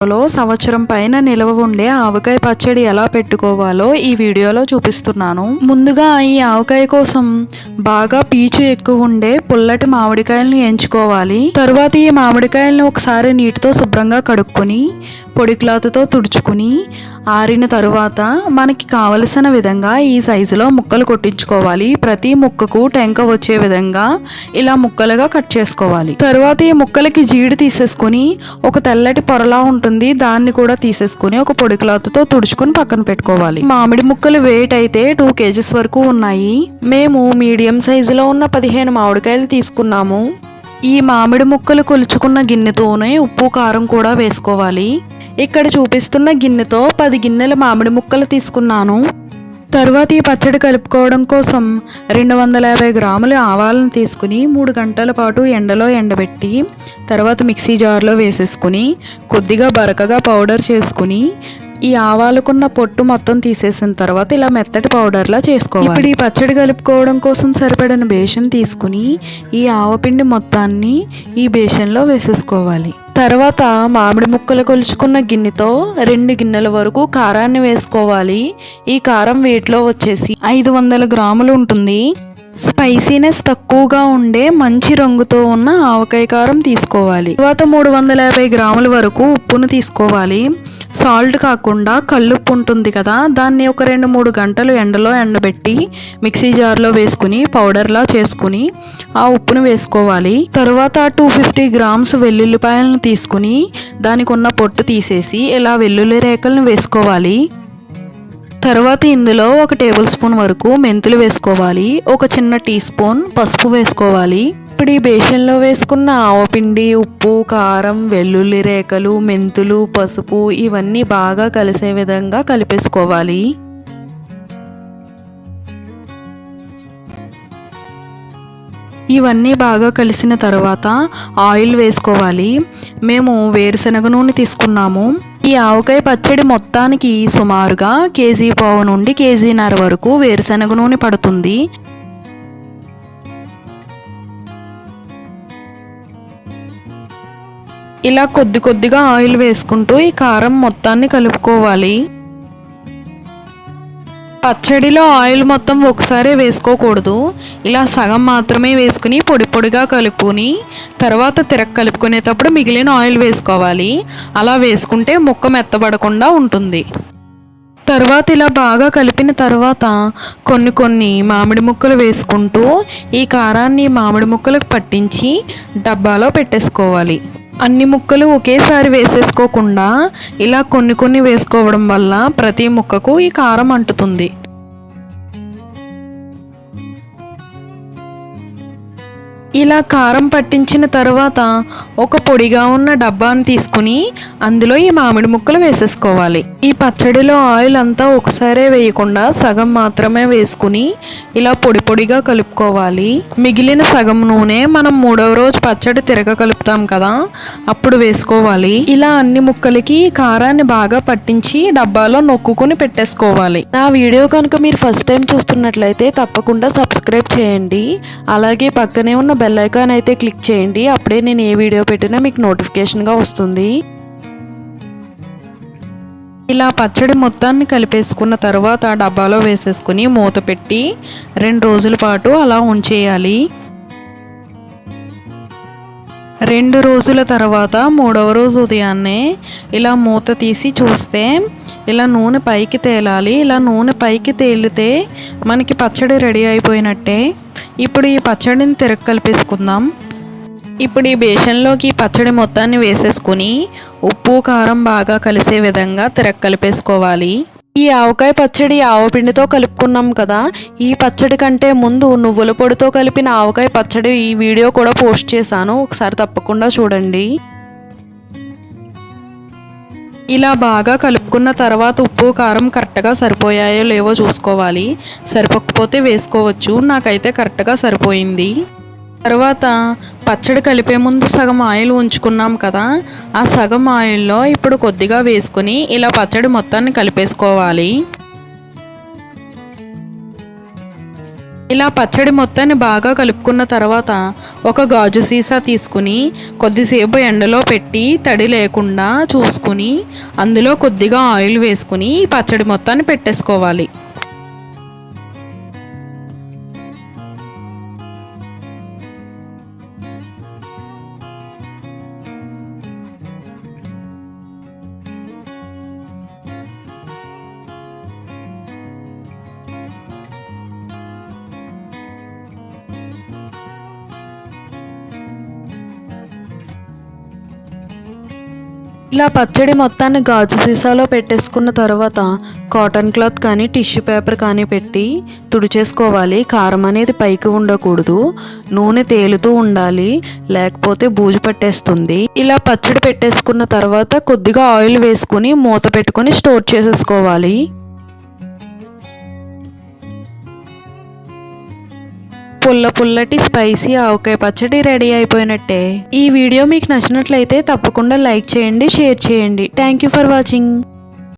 లో సంవత్సరం పైన నిలవ ఉండే ఆవకాయ పచ్చడి ఎలా పెట్టుకోవాలో ఈ వీడియోలో చూపిస్తున్నాను. ముందుగా ఈ ఆవకాయ కోసం బాగా పీచు ఎక్కువ ఉండే పుల్లటి మామిడికాయలను ఎంచుకోవాలి. తరువాత ఈ మామిడికాయలను ఒకసారి నీటితో శుభ్రంగా కడుక్కొని పొడి క్లాత్తో తుడుచుకుని ఆరిన తరువాత మనకి కావలసిన విధంగా ఈ సైజులో ముక్కలు కొట్టించుకోవాలి. ప్రతి ముక్కకు టెంక వచ్చే విధంగా ఇలా ముక్కలుగా కట్ చేసుకోవాలి. తరువాత ఈ ముక్కలకి జీడి తీసేసుకొని ఒక తెల్లటి పొరలా ఉంటుంది. దాన్ని కూడా తీసేసుకొని ఒక పొడి క్లాత్తో తుడుచుకుని పక్కన పెట్టుకోవాలి. మామిడి ముక్కలు వెయిట్ అయితే టూ కేజీస్ వరకు ఉన్నాయి. మేము మీడియం సైజులో ఉన్న పదిహేను మామిడికాయలు తీసుకున్నాము. ఈ మామిడి ముక్కలు కొలుచుకున్న గిన్నెతోనే ఉప్పు కారం కూడా వేసుకోవాలి. ఇక్కడ చూపిస్తున్న గిన్నెతో పది గిన్నెల మామిడి ముక్కలు తీసుకున్నాను. తర్వాత ఈ పచ్చడి కలుపుకోవడం కోసం రెండు వందల యాభై గ్రాముల ఆవాలను తీసుకుని మూడు గంటల పాటు ఎండలో ఎండబెట్టి తర్వాత మిక్సీ జార్లో వేసేసుకుని కొద్దిగా బరకగా పౌడర్ చేసుకుని ఈ ఆవాలకున్న పొట్టు మొత్తం తీసేసిన తర్వాత ఇలా మెత్తటి పౌడర్లా చేసుకోవాలి. ఇప్పుడు ఈ పచ్చడి కలుపుకోవడం కోసం సరిపడిన బేషన్ తీసుకుని ఈ ఆవపిండి మొత్తాన్ని ఈ బేషన్లో వేసేసుకోవాలి. తర్వాత మామిడి ముక్కలు కొలుచుకున్న గిన్నెతో రెండు గిన్నెల వరకు కారాన్ని వేసుకోవాలి. ఈ కారం వేటిలో వచ్చేసి ఐదు వందల గ్రాములు ఉంటుంది. స్పైసీనెస్ తక్కువగా ఉండే మంచి రంగుతో ఉన్న ఆవకాయ కారం తీసుకోవాలి. తర్వాత మూడు వందల యాభై గ్రాముల వరకు ఉప్పును తీసుకోవాలి. సాల్ట్ కాకుండా కల్లుప్పు ఉంటుంది కదా దాన్ని ఒక రెండు మూడు గంటలు ఎండలో ఎండబెట్టి మిక్సీ జార్లో వేసుకుని పౌడర్లా చేసుకుని ఆ ఉప్పును వేసుకోవాలి. తరువాత టూ ఫిఫ్టీ గ్రామ్స్ వెల్లుల్లిపాయలను తీసుకుని దానికి ఉన్న పొట్టు తీసేసి ఇలా వెల్లుల్లి రేకలను వేసుకోవాలి. తర్వాత ఇందులో ఒక టేబుల్ స్పూన్ వరకు మెంతులు వేసుకోవాలి ఒక చిన్న టీ స్పూన్ పసుపు వేసుకోవాలి. ఇప్పుడు ఈ బేషన్లో వేసుకున్న ఆవపిండి ఉప్పు కారం వెల్లుల్లి రేకలు మెంతులు పసుపు ఇవన్నీ బాగా కలిసే విధంగా కలిపేసుకోవాలి. ఇవన్నీ బాగా కలిసిన తర్వాత ఆయిల్ వేసుకోవాలి. మేము వేరుశనగ నూనె తీసుకున్నాము. ఈ ఆవకాయ పచ్చడి మొత్తానికి సుమారుగా కేజీ పావు నుండి కేజీన్నర వరకు వేరుశనగ నూనె పడుతుంది. ఇలా కొద్ది కొద్దిగా ఆయిల్ వేసుకుంటూ ఈ కారం మొత్తాన్ని కలుపుకోవాలి. పచ్చడిలో ఆయిల్ మొత్తం ఒకసారే వేసుకోకూడదు. ఇలా సగం మాత్రమే వేసుకుని పొడి పొడిగా కలుపుకొని తర్వాత తిరగ కలుపుకునేటప్పుడు మిగిలిన ఆయిల్ వేసుకోవాలి. అలా వేసుకుంటే ముక్క మెత్తబడకుండా ఉంటుంది. తర్వాత ఇలా బాగా కలిపిన తర్వాత కొన్ని కొన్ని మామిడి ముక్కలు వేసుకుంటూ ఈ కారాన్ని మామిడి ముక్కలకు పట్టించి డబ్బాలో పెట్టేసుకోవాలి. అన్ని ముక్కలు ఒకేసారి వేసేసుకోకుండా ఇలా కొన్ని కొన్ని వేసుకోవడం వల్ల ప్రతి ముక్కకు ఈ కారం అంటుతుంది. ఇలా కారం పట్టించిన తర్వాత ఒక పొడిగా ఉన్న డబ్బాను తీసుకుని అందులో ఈ మామిడి ముక్కలు వేసేసుకోవాలి. ఈ పచ్చడిలో ఆయిల్ అంతా ఒకసారే వేయకుండా సగం మాత్రమే వేసుకుని ఇలా పొడి పొడిగా కలుపుకోవాలి. మిగిలిన సగం నూనె మనం మూడవ రోజు పచ్చడి తిరగ కలుపుతాం కదా అప్పుడు వేసుకోవాలి. ఇలా అన్ని ముక్కలకి కారాన్ని బాగా పట్టించి డబ్బాలో నొక్కుని పెట్టేసుకోవాలి. నా వీడియో కనుక మీరు ఫస్ట్ టైం చూస్తున్నట్లయితే తప్పకుండా సబ్స్క్రైబ్ చేయండి. అలాగే పక్కనే ఉన్న బెల్ ఐకాన్ అయితే క్లిక్ చేయండి. అప్పుడే నేను ఏ వీడియో పెట్టినా మీకు నోటిఫికేషన్గా వస్తుంది. ఇలా పచ్చడి మొత్తాన్ని కలిపేసుకున్న తర్వాత డబ్బాలో వేసేసుకుని మూత పెట్టి రెండు రోజుల పాటు అలా ఉంచేయాలి. రెండు రోజుల తర్వాత మూడవ రోజు ఉదయాన్నే ఇలా మూత తీసి చూస్తే ఇలా నూనె పైకి తేలాలి ఇలా నూనె పైకి తేలితే మనకి పచ్చడి రెడీ అయిపోయినట్టే. ఇప్పుడు ఈ పచ్చడిని తిరగ కలిపేసుకుందాం. ఇప్పుడు ఈ బేషన్లోకి పచ్చడి మొత్తాన్ని వేసేసుకుని ఉప్పు కారం బాగా కలిసే విధంగా తిరగ కలిపేసుకోవాలి. ఈ ఆవకాయ పచ్చడి ఆవపిండితో కలుపుకున్నాం కదా. ఈ పచ్చడి కంటే ముందు నువ్వుల పొడితో కలిపిన ఆవకాయ పచ్చడి ఈ వీడియో కూడా పోస్ట్ చేశాను. ఒకసారి తప్పకుండా చూడండి. ఇలా బాగా కలుపుకున్న తర్వాత ఉప్పు కారం కరెక్ట్గా సరిపోయాయో లేవో చూసుకోవాలి. సరిపోకపోతే వేసుకోవచ్చు. నాకైతే కరెక్ట్గా సరిపోయింది. తర్వాత పచ్చడి కలిపే ముందు సగం ఆయిల్ ఉంచుకున్నాం కదా ఆ సగం ఆయిల్లో ఇప్పుడు కొద్దిగా వేసుకుని ఇలా పచ్చడి మొత్తాన్ని కలిపేసుకోవాలి. ఇలా పచ్చడి మొత్తాన్ని బాగా కలుపుకున్న తర్వాత ఒక గాజు సీసా తీసుకుని కొద్దిసేపు ఎండలో పెట్టి తడి లేకుండా చూసుకుని అందులో కొద్దిగా ఆయిల్ వేసుకుని పచ్చడి మొత్తాన్ని పెట్టేసుకోవాలి. ఇలా పచ్చడి మొత్తాన్ని గాజు సీసాలో పెట్టేసుకున్న తర్వాత కాటన్ క్లాత్ కానీ టిష్యూ పేపర్ కానీ పెట్టి తుడిచేసుకోవాలి. కారం అనేది పైకి ఉండకూడదు. నూనె తేలుతూ ఉండాలి. లేకపోతే బూజు పట్టేస్తుంది. ఇలా పచ్చడి పెట్టేసుకున్న తర్వాత కొద్దిగా ఆయిల్ వేసుకుని మూత పెట్టుకొని స్టోర్ చేసేసుకోవాలి. పుల్ల పుల్లటి స్పైసీ ఆవకాయ పచ్చడి రెడీ అయిపోయినట్టే. ఈ వీడియో మీకు నచ్చినట్లయితే తప్పకుండా లైక్ చేయండి షేర్ చేయండి. Thank you for watching.